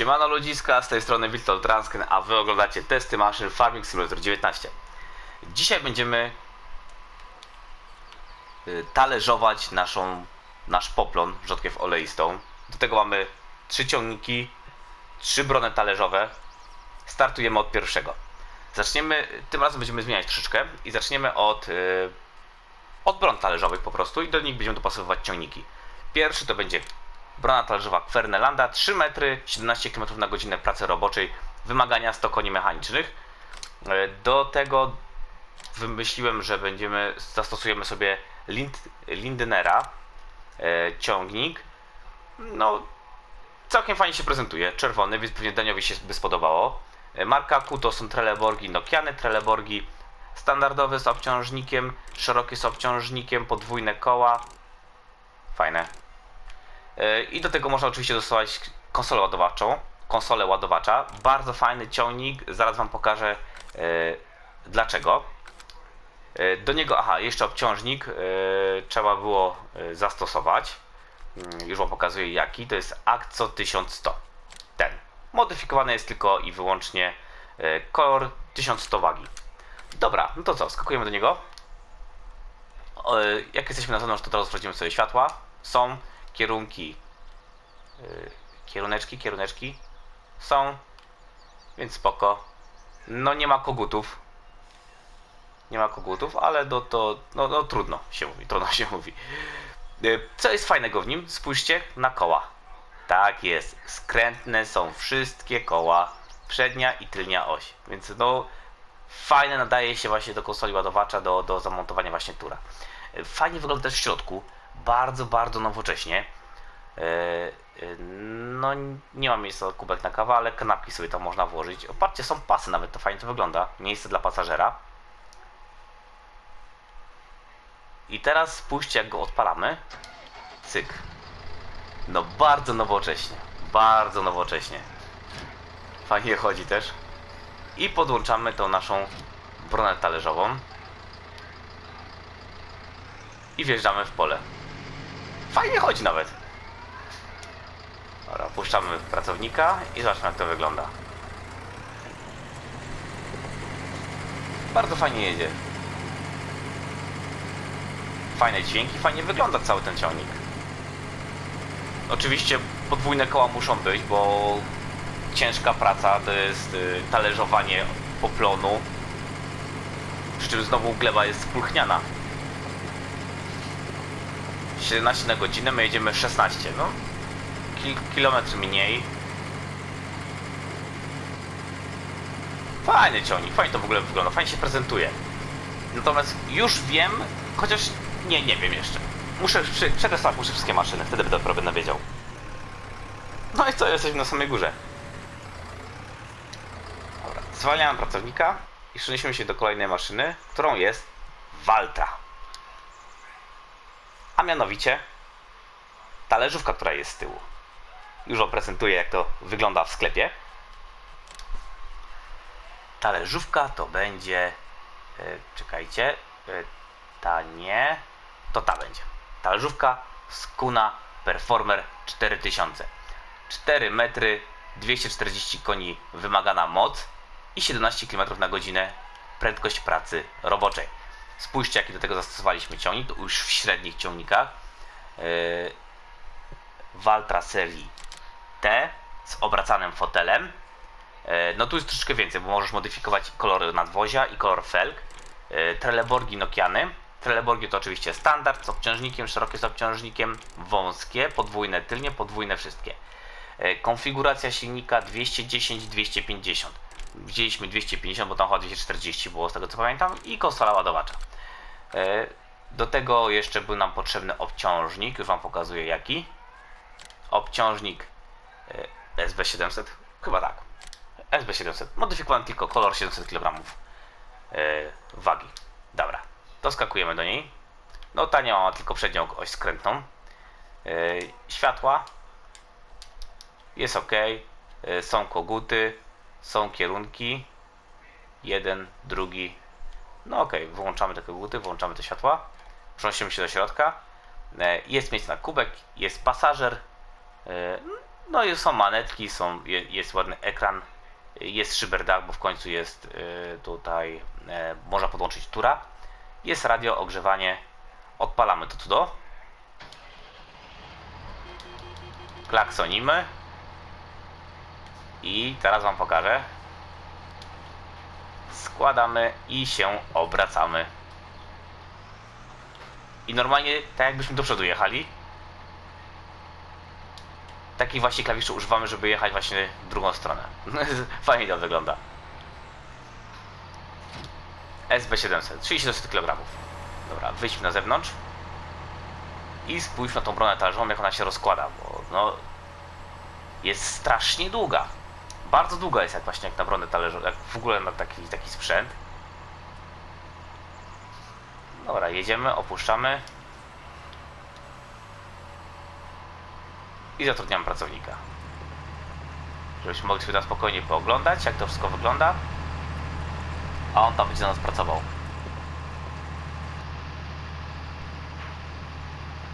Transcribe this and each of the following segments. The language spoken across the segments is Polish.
Siemano ludziska, z tej strony Wilton Transken, a wy oglądacie testy maszyn Farming Simulator 19. Dzisiaj będziemy y, talerzować naszą, nasz poplon, rzodkiew oleistą. Do tego mamy trzy ciągniki, trzy brone talerzowe. Startujemy od pierwszego. Zaczniemy, tym razem będziemy zmieniać troszeczkę i zaczniemy od, y, od bron talerzowych po prostu i do nich będziemy dopasowywać ciągniki. Pierwszy to będzie brona talerzowa Kwernelanda, 3 metry, 17 km na godzinę pracy roboczej, wymagania 100 koni mechanicznych. E, Do tego wymyśliłem, że będziemy, zastosujemy sobie Lind, Lindenera e, ciągnik. No, całkiem fajnie się prezentuje, czerwony, więc pewnie Daniowi się by spodobało. E, Marka Q to są Trelleborgi Nokiany, Trelleborgi standardowe z obciążnikiem, szerokie z obciążnikiem, podwójne koła. Fajne, I do tego można oczywiście dostosować konsolę ładowczą, konsolę ładowacza. Bardzo fajny ciągnik, zaraz Wam pokażę e, dlaczego. E, Do niego, aha, jeszcze obciążnik e, trzeba było e, zastosować. Mm, Już Wam pokazuję jaki. To jest Acco 1100. Ten. Modyfikowany jest tylko i wyłącznie e, kolor 1100 wagi. Dobra, no to co, skakujemy do niego. E, Jak jesteśmy na zewnątrz, to teraz sprawdzimy sobie światła. Są kierunki, yy, kieruneczki, kieruneczki są, więc spoko. No nie ma kogutów. Nie ma kogutów, ale no to no, no trudno się mówi, trudno się mówi. Yy, Co jest fajnego w nim? Spójrzcie na koła. Tak jest, skrętne są wszystkie koła, przednia i tylnia oś, więc no fajne nadaje się właśnie do konsoli ładowacza, do, do zamontowania właśnie tura. Yy, Fajnie wygląda też w środku, bardzo, bardzo nowocześnie. E, e, No, nie ma miejsca na kubek na kawę, ale kanapki sobie tam można włożyć. Opatrzcie, są pasy nawet, to fajnie to wygląda. Miejsce dla pasażera. I teraz spójrzcie, jak go odpalamy. Cyk. No, bardzo nowocześnie. Bardzo nowocześnie. Fajnie chodzi też. I podłączamy tą naszą bronę talerzową. I wjeżdżamy w pole. Fajnie chodzi nawet. Dobra, puszczamy pracownika i zobaczmy jak to wygląda. Bardzo fajnie jedzie. Fajne dźwięki, fajnie wygląda cały ten ciągnik. Oczywiście podwójne koła muszą być, bo ciężka praca to jest y, talerzowanie poplonu. Przy czym znowu gleba jest spulchniana. 17 na godzinę, my jedziemy 16, no Kil kilometr mniej. Fajny ciągnik, fajnie to w ogóle wygląda, fajnie się prezentuje. Natomiast już wiem, chociaż nie, nie wiem jeszcze. Muszę przetestować muszę wszystkie maszyny, wtedy będę będę wiedział. No i co, jesteśmy na samej górze. Dobra, zwalniamy pracownika i przenosimy się do kolejnej maszyny, którą jest Waltra a mianowicie talerzówka, która jest z tyłu. Już Wam prezentuję, jak to wygląda w sklepie. Talerzówka to będzie, e, czekajcie, e, ta nie, to ta będzie. Talerzówka Skuna Performer 4000. 4 metry, 240 koni wymagana moc i 17 km na godzinę prędkość pracy roboczej. Spójrzcie, jaki do tego zastosowaliśmy ciągnik, to już w średnich ciągnikach. Yy, Valtra serii T z obracanym fotelem. Yy, no tu jest troszeczkę więcej, bo możesz modyfikować kolory nadwozia i kolor felg. Yy, Trelleborgi Nokiany. Trelleborgi to oczywiście standard z obciążnikiem, szerokie z obciążnikiem, wąskie, podwójne tylnie, podwójne wszystkie. Yy, Konfiguracja silnika 210-250 wzięliśmy 250, bo tam chyba 240 było z tego co pamiętam i konsola ładowacza. E, Do tego jeszcze był nam potrzebny obciążnik, już Wam pokazuję jaki. Obciążnik e, SB700, chyba tak. SB700, modyfikowany tylko kolor 700 kg e, wagi. Dobra, doskakujemy do niej. No ta nie ma tylko przednią oś skrętną. Światła jest ok. Są koguty, są kierunki. Jeden, drugi. No ok, wyłączamy te koguty, włączamy te światła. Przenosimy się do środka. E, Jest miejsce na kubek, jest pasażer. E, No i są manetki, są, je- jest ładny ekran, jest szyberdach, bo w końcu jest y, tutaj, e, można podłączyć tura. Jest radio, ogrzewanie. Odpalamy to cudo. Klaksonimy. I teraz Wam pokażę. Składamy i się obracamy. I normalnie, tak jakbyśmy do przodu jechali. Takich właśnie klawiszy używamy, żeby jechać właśnie w drugą stronę. Fajnie to wygląda. SB700, 30 kg. Dobra, wyjdźmy na zewnątrz. I spójrz na tą bronę talerzową, jak ona się rozkłada, bo no... Jest strasznie długa. Bardzo długa jest jak właśnie jak na bronę talerzową, jak w ogóle na taki, taki sprzęt. Dobra, jedziemy, opuszczamy. I zatrudniamy pracownika. Żebyśmy mogli sobie na spokojnie pooglądać, jak to wszystko wygląda. A on tam będzie za nas pracował.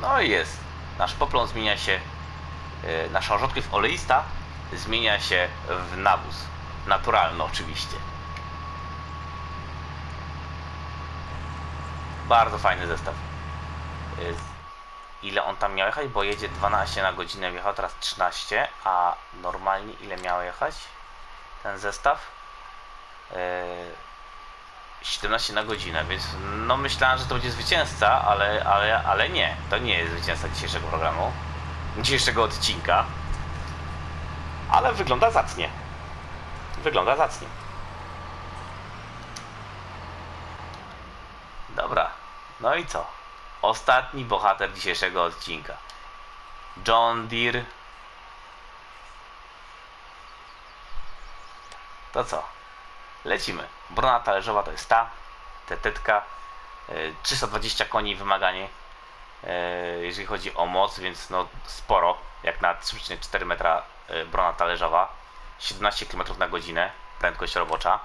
No i jest. Nasz poplon zmienia się, yy, nasza rzodkiew oleista zmienia się w nawóz. Naturalny oczywiście. Bardzo fajny zestaw. Yy, ile on tam miał jechać? Bo jedzie 12 na godzinę, wjechał teraz 13, a normalnie ile miał jechać ten zestaw? Yy, 17 na godzinę, więc no myślałem, że to będzie zwycięzca, ale, ale, ale nie, to nie jest zwycięzca dzisiejszego programu, dzisiejszego odcinka, ale wygląda zacnie. Wygląda zacnie. Dobra, no i co? Ostatni bohater dzisiejszego odcinka. John Deere. To co? Lecimy. Brona talerzowa to jest ta, tetetka. e, 320 koni wymaganie, e, jeżeli chodzi o moc, więc no sporo, jak na 3,4 metra e, brona talerzowa. 17 km na godzinę, prędkość robocza.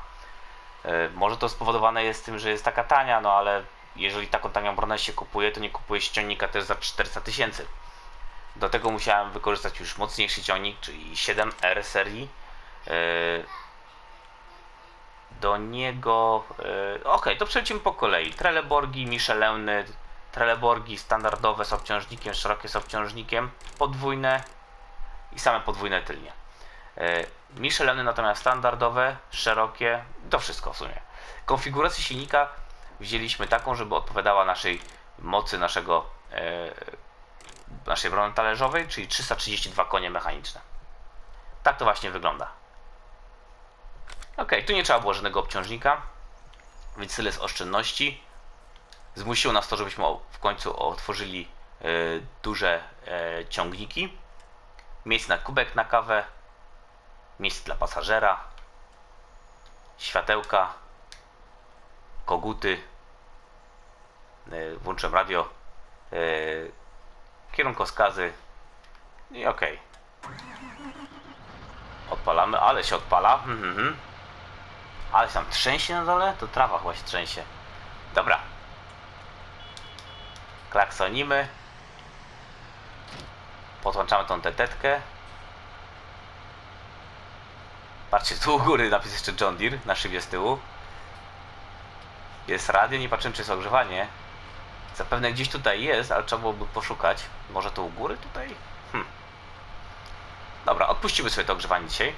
E, Może to spowodowane jest tym, że jest taka tania, no ale jeżeli taką tanią bronę się kupuje, to nie kupuje się ciągnika też za 400 tysięcy. Do tego musiałem wykorzystać już mocniejszy ciągnik, czyli 7R serii. E, Do niego. Ok, to przejdźmy po kolei. Trelleborgi, Micheliny, Trelleborgi standardowe z obciążnikiem, szerokie z obciążnikiem, podwójne i same podwójne tylnie. E, Micheliny natomiast standardowe, szerokie, to wszystko w sumie. Konfigurację silnika wzięliśmy taką, żeby odpowiadała naszej mocy naszego e, naszej brony talerzowej, czyli 332 konie mechaniczne. Tak to właśnie wygląda. Ok, tu nie trzeba było żadnego obciążnika, więc tyle z oszczędności. Zmusiło nas to, żebyśmy w końcu otworzyli e, duże ciągniki. Miejsce na kubek na kawę, miejsce dla pasażera, światełka, koguty, e, włączam radio, e, kierunkowskazy i ok. Odpalamy, ale się odpala. Mhm, mhm. Ale się tam trzęsie na dole? To trawa chyba trzęsie. Dobra. Klaksonimy. Podłączamy tą tetetkę. Patrzcie, tu u góry napis jeszcze John Deere na szybie z tyłu. Jest radio, nie patrzymy czy jest ogrzewanie. Zapewne gdzieś tutaj jest, ale trzeba byłoby poszukać. Może to u góry tutaj? Hm. Dobra, odpuścimy sobie to ogrzewanie dzisiaj.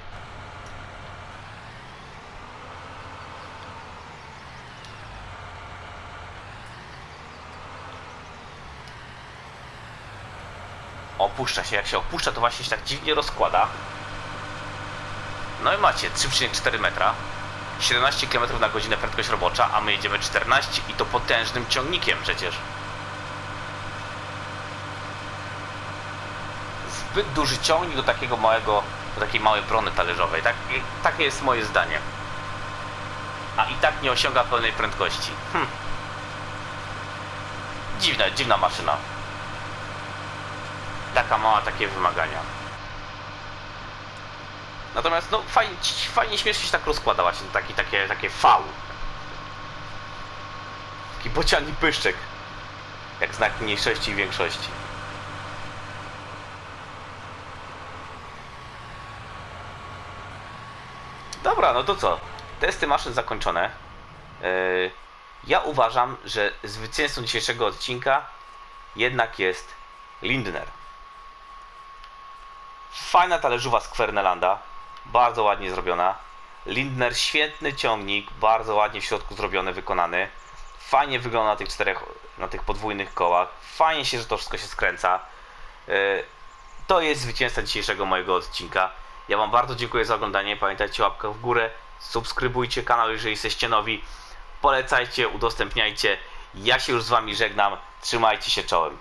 Opuszcza się. Jak się opuszcza, to właśnie się tak dziwnie rozkłada. No i macie 3,4 metra. 17 km na godzinę prędkość robocza, a my jedziemy 14 i to potężnym ciągnikiem przecież. Zbyt duży ciągnik do takiego małego, do takiej małej brony talerzowej. Tak, takie jest moje zdanie. A i tak nie osiąga pełnej prędkości. Hm. Dziwna, dziwna maszyna. Mała, takie wymagania. Natomiast no fajnie, fajnie śmiesznie się tak rozkłada właśnie, taki, takie, takie V. Taki bociani pyszczek. Jak znak mniejszości i większości. Dobra, no to co? Testy maszyn zakończone. Yy, ja uważam, że zwycięzcą dzisiejszego odcinka jednak jest Lindner. Fajna talerzowa z Kwernelanda. Bardzo ładnie zrobiona. Lindner, świetny ciągnik, bardzo ładnie w środku zrobiony, wykonany. Fajnie wygląda na tych czterech, na tych podwójnych kołach. Fajnie się, że to wszystko się skręca. Yy, to jest zwycięzca dzisiejszego mojego odcinka. Ja Wam bardzo dziękuję za oglądanie. Pamiętajcie łapkę w górę, subskrybujcie kanał, jeżeli jesteście nowi. Polecajcie, udostępniajcie. Ja się już z Wami żegnam. Trzymajcie się czołem.